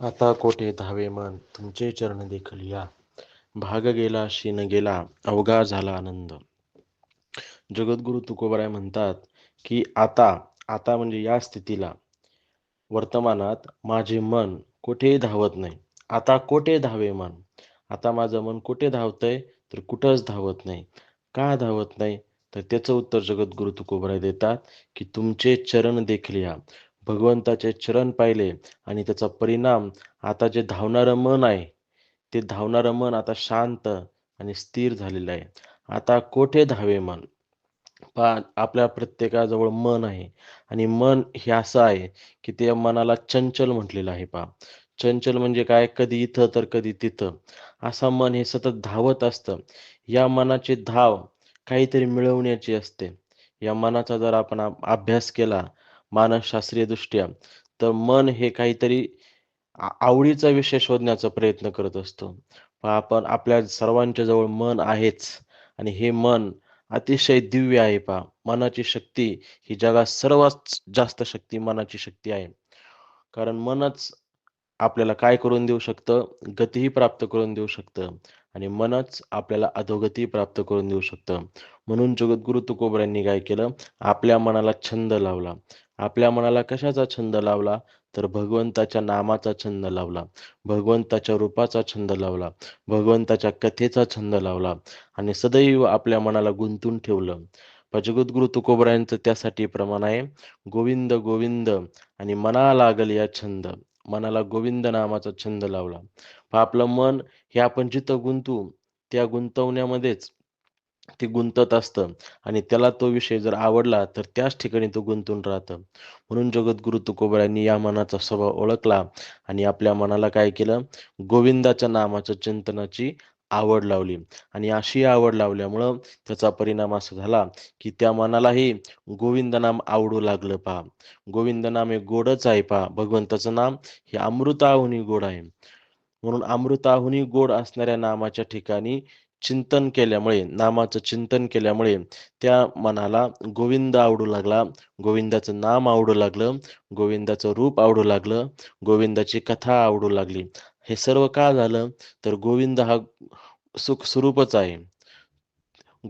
आता कोठे धावे मन? तुमचे चरण देखील या. भाग गेला शीन गेला अवघा झाला आनंद. जगद्गुरु तुकोबराय म्हणतात की आता आता म्हणजे या स्थितीला. वर्तमानात माझे मन कुठेही धावत नाही? आता कोठे धावे मन? आता माझं मन कुठे धावतंय? तर कुठंच धावत नाही. का धावत नाही? तर त्याचं उत्तर जगद्गुरु तुकोबराय देतात की तुमचे चरण देखील या. भगवंताचे चरण पाहिले आणि त्याचा परिणाम आता जे धावणारं मन आहे ते धावणारं मन आता शांत आणि स्थिर झालेलं आहे. आता कोठे धावे मन? पा आपल्या प्रत्येकाजवळ मन आहे आणि मन हे असं आहे की ते मनाला चंचल म्हटलेलं आहे पा चंचल म्हणजे काय? कधी इथं तर कधी तिथं. असं मन हे सतत धावत असतं. या मनाची धाव काहीतरी मिळवण्याची असते. या मनाचा जर आपण अभ्यास केला मानसशास्त्रीय दृष्ट्या तर मन हे काहीतरी आवडीचा विषय शोधण्याचा प्रयत्न करत असतो. आपण आपल्या सर्वांच्या जवळ मन आहेच आणि हे मन अतिशय दिव्य आहे पहा. मनाची शक्ती ही जगात सर्वात जास्त शक्ती मनाची शक्ती आहे. कारण मनच आपल्याला काय करून देऊ शकतं? गतीही प्राप्त करून देऊ शकतं आणि मनच आपल्याला अधोगती प्राप्त करून देऊ शकतं. म्हणून जगद्गुरु तुकोबऱ्यांनी काय केलं? आपल्या मनाला छंद लावला. आपल्या मनाला कशाचा छंद लावला? तर भगवंताच्या नामाचा छंद लावला. भगवंताच्या रूपाचा छंद लावला. भगवंताच्या कथेचा छंद लावला. आणि सदैव आपल्या मनाला गुंतून ठेवलं. जगद्गुरु तुकोबरायांचं त्यासाठी प्रमाण आहे. गोविंद गोविंद आणि मना लागल या छंद. मनाला गोविंद नामाचा छंद लावला. आपलं मन हे आपण जिथं गुंतू त्या गुंतवण्यामध्येच ते गुंतत असतं आणि त्याला तो विषय जर आवडला तर त्याच ठिकाणी तो गुंतून राहतं. म्हणून जगद्गुरु तुकोबरायांनी या मनाचा स्वभाव ओळखला आणि आपल्या मनाला काय केलं? गोविंदाच्या नामाच्या चिंतनाची आवड लावली. आणि अशी आवड लावल्यामुळं त्याचा परिणाम असा झाला की त्या मनालाही गोविंद नाम आवडू लागलं पहा. गोविंद नाम हे गोडच आहे पहा. भगवंताचं नाम हे अमृताहुनी गोड आहे. म्हणून अमृताहुनी गोड असणाऱ्या नामाच्या ठिकाणी चिंतन केल्यामुळे नामाचं चिंतन केल्यामुळे त्या मनाला गोविंद आवडू लागला. गोविंदाचं नाम आवडू लागलं. गोविंदाचं रूप आवडू लागलं. गोविंदाची कथा आवडू लागली. हे सर्व का झालं? तर गोविंद हा सुख स्वरूपच आहे.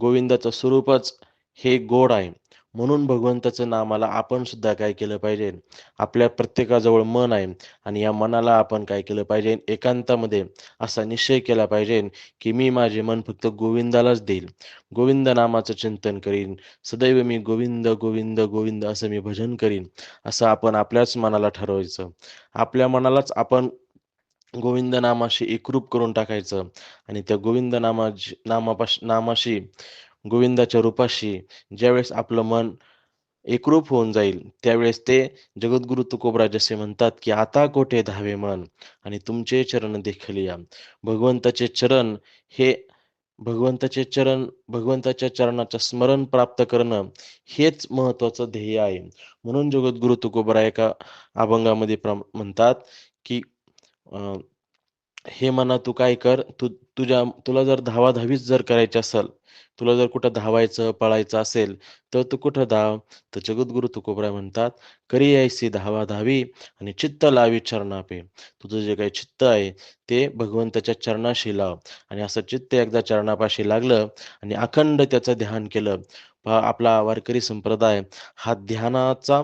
गोविंदाचं स्वरूपच हे गोड आहे. म्हणून भगवंताचं नामाला आपण सुद्धा काय केलं पाहिजे? आपल्या प्रत्येकाजवळ मन आहे आणि या मनाला आपण काय केलं पाहिजे? एकांतामध्ये असा निश्चय केला पाहिजे की मी माझे मन फक्त गोविंदालाच देईल. गोविंद नामाचं चिंतन करीन. सदैव मी गोविंद गोविंद गोविंद असं मी भजन करीन. असं आपण आपल्याच मनाला ठरवायचं. आपल्या मनालाच आपण गोविंद नामाशी एकरूप करून टाकायचं आणि त्या गोविंद नामा नामापाशी नामाशी गोविंदाच्या रूपाशी ज्यावेळेस आपलं मन एकरूप होऊन जाईल त्यावेळेस ते जगद्गुरु तुकोबरा जसे म्हणतात की आता कोठे धावे मन आणि तुमचे चरण देखील या. भगवंताचे चरण हे भगवंताचे चरण भगवंताच्या चरणाचं स्मरण प्राप्त करणं हेच महत्वाचं ध्येय आहे. म्हणून जगद्गुरु तुकोबरा एका अभंगामध्ये म्हणतात की हे म्हणा तू काय कर तू तुझ्या तुला जर धावाधावीच जर करायची असेल तुला जर कुठं धावायचं पळायचं असेल तर तू कुठं धाव? तर जगद्गुरु तुकोबराय म्हणतात करी यायसी धावा धावी आणि चित्त लावी चरणापे. तुझं जे काही चित्त आहे ते भगवंताच्या चरणाशी लाव. आणि असं चित्त एकदा चरणापाशी लागलं आणि अखंड त्याचं ध्यान केलं. आपला वारकरी संप्रदाय हा ध्यानाचा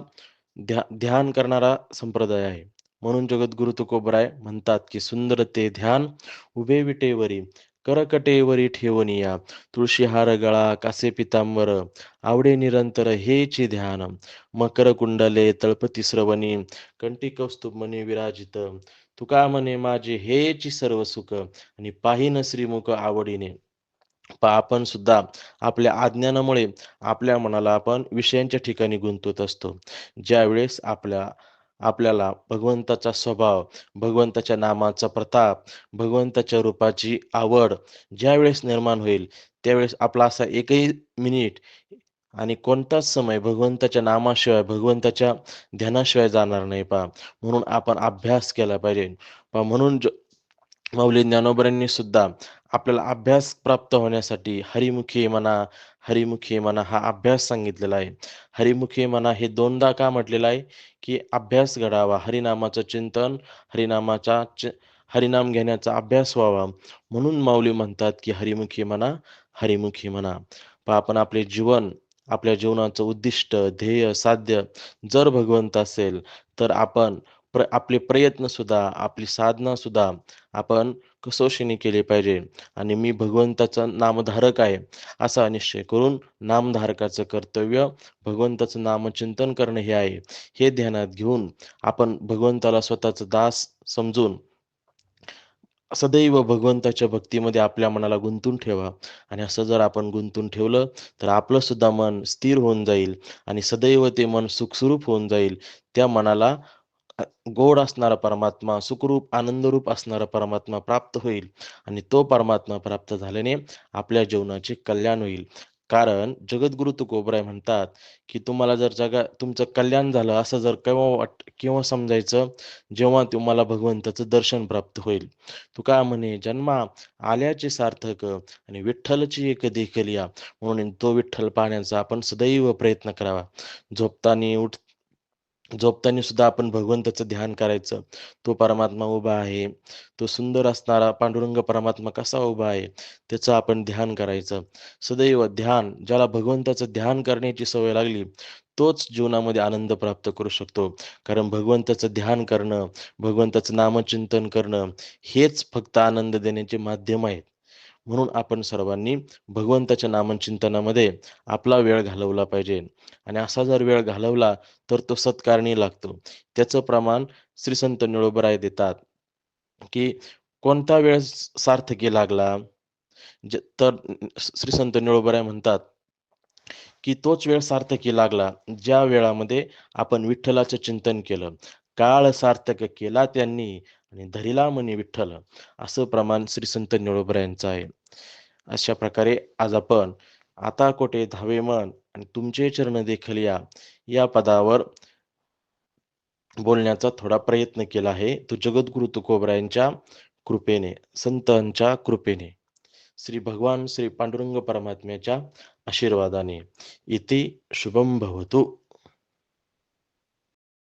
ध्या ध्यान करणारा संप्रदाय आहे. म्हणून जगद्गुरु तुकोबराय म्हणतात की सुंदर ते ध्यान उभे विटेवरी करकटेवरी ठेवनिया तुळशीहार गळा कासे पितांबर आवडे निरंतर हेची ध्यान. मकर कुंडले तळपती श्रवणी कंटी कौस्तुभ मने विराजित. तुका म्हणे माझे हेची सर्व सुख आणि पाहिन श्रीमुख आवडीने. आपण सुद्धा आपल्या अज्ञानामुळे आपल्या मनाला आपण विषयांच्या ठिकाणी गुंतवत असतो. ज्यावेळेस आपल्या आपल्याला भगवंताचा स्वभाव भगवंताच्या नामाचा प्रताप भगवंताच्या रूपाची आवड ज्यावेळेस निर्माण होईल त्यावेळेस आपला असा एकही मिनिट आणि कोणताच समय भगवंताच्या नामाशिवाय भगवंताच्या ध्यानाशिवाय जाणार नाही पा म्हणून आपण अभ्यास केला पाहिजे. पा म्हणून मौली ज्ञानोबरांनी सुद्धा आपल्याला अभ्यास प्राप्त होण्यासाठी हरिमुखी म्हणा हरिमुखी म्हणा हा अभ्यास सांगितलेला आहे. हरिमुखी म्हणा हे दोनदा का म्हटलेलं आहे? की अभ्यास घडावा हरिनामाचं चिंतन हरिनामाचा चि हरिनाम घेण्याचा अभ्यास व्हावा. म्हणून माऊली म्हणतात की हरिमुखी म्हणा हरिमुखी म्हणा पण आपण आपले जीवन आपल्या जीवनाचं उद्दिष्ट ध्येय साध्य जर भगवंत असेल तर आपण प्र आपले प्रयत्न सुद्धा आपली साधना सुद्धा आपण कसोशीने केली पाहिजे? आणि मी भगवंताचा नामधारक आहे असा निश्चय करून नामधारकाचं कर्तव्य भगवंताचं नामचिंतन करणे हे आहे. हे ध्यानात घेऊन आपण भगवंताला स्वतःचा दास समजून सदैव भगवंताच्या भक्तीमध्ये आपल्या मनाला गुंतून ठेवा. आणि असं जर आपण गुंतून ठेवलं तर आपलं सुद्धा मन स्थिर होऊन जाईल आणि सदैव ते मन सुखस्वरूप होऊन जाईल. त्या मनाला गोड असणारा परमात्मा सुखरूप आनंदरूप असणारा परमात्मा प्राप्त होईल आणि तो परमात्मा प्राप्त झाल्याने आपल्या जीवनाचे कल्याण होईल. कारण जगद्गुरु तुकोबराय म्हणतात की तुम्हाला जर जगा तुमचं कल्याण झालं असं जर केव्हा वाट केव्हा समजायचं जेव्हा तुम्हाला भगवंताचं दर्शन प्राप्त होईल. तुका म्हणे जन्मा आल्याचे सार्थक आणि विठ्ठलची एक देखील या. म्हणून तो विठ्ठल पाहण्याचा आपण सदैव प्रयत्न करावा. झोपताना उठ झोपताना सुद्धा आपण भगवंताचं ध्यान करायचं. तो परमात्मा उभा आहे. तो सुंदर असणारा पांडुरंग परमात्मा कसा उभा आहे त्याचं आपण ध्यान करायचं. सदैव ध्यान ज्याला भगवंताचं ध्यान करण्याची सवय लागली तोच जीवनामध्ये आनंद प्राप्त करू शकतो. कारण भगवंताचं ध्यान करणं भगवंताचं नामचिंतन करणं हेच फक्त आनंद देण्याचे माध्यम आहेत म्हणून आपण सर्वांनी भगवंताच्या नामचिंतनामध्ये आपला वेळ घालवला पाहिजे. आणि असा जर वेळ घालवला तर तो सत्कारणी लागतो. त्याचं प्रमाण श्री संत निळोबराय देतात की कोणता वेळ सार्थकी लागला? तर श्री संत निळोबराय म्हणतात की तोच वेळ सार्थकी लागला ज्या वेळामध्ये आपण विठ्ठलाचं चिंतन केलं. काळ सार्थक केला त्यांनी आणि धरिला म्हणे विठ्ठल. असं प्रमाण श्री संत निळोबरायांचं आहे. अशा प्रकारे आज आपण आता कोठे धावे मन आणि तुमचे चरण देखील या या पदावर बोलण्याचा थोडा प्रयत्न केला आहे. तो जगद्गुरु तुकोबरायांच्या कृपेने संतांच्या कृपेने. श्री भगवान श्री पांडुरंग परमात्म्याच्या आशीर्वादाने. इति शुभम भवतु.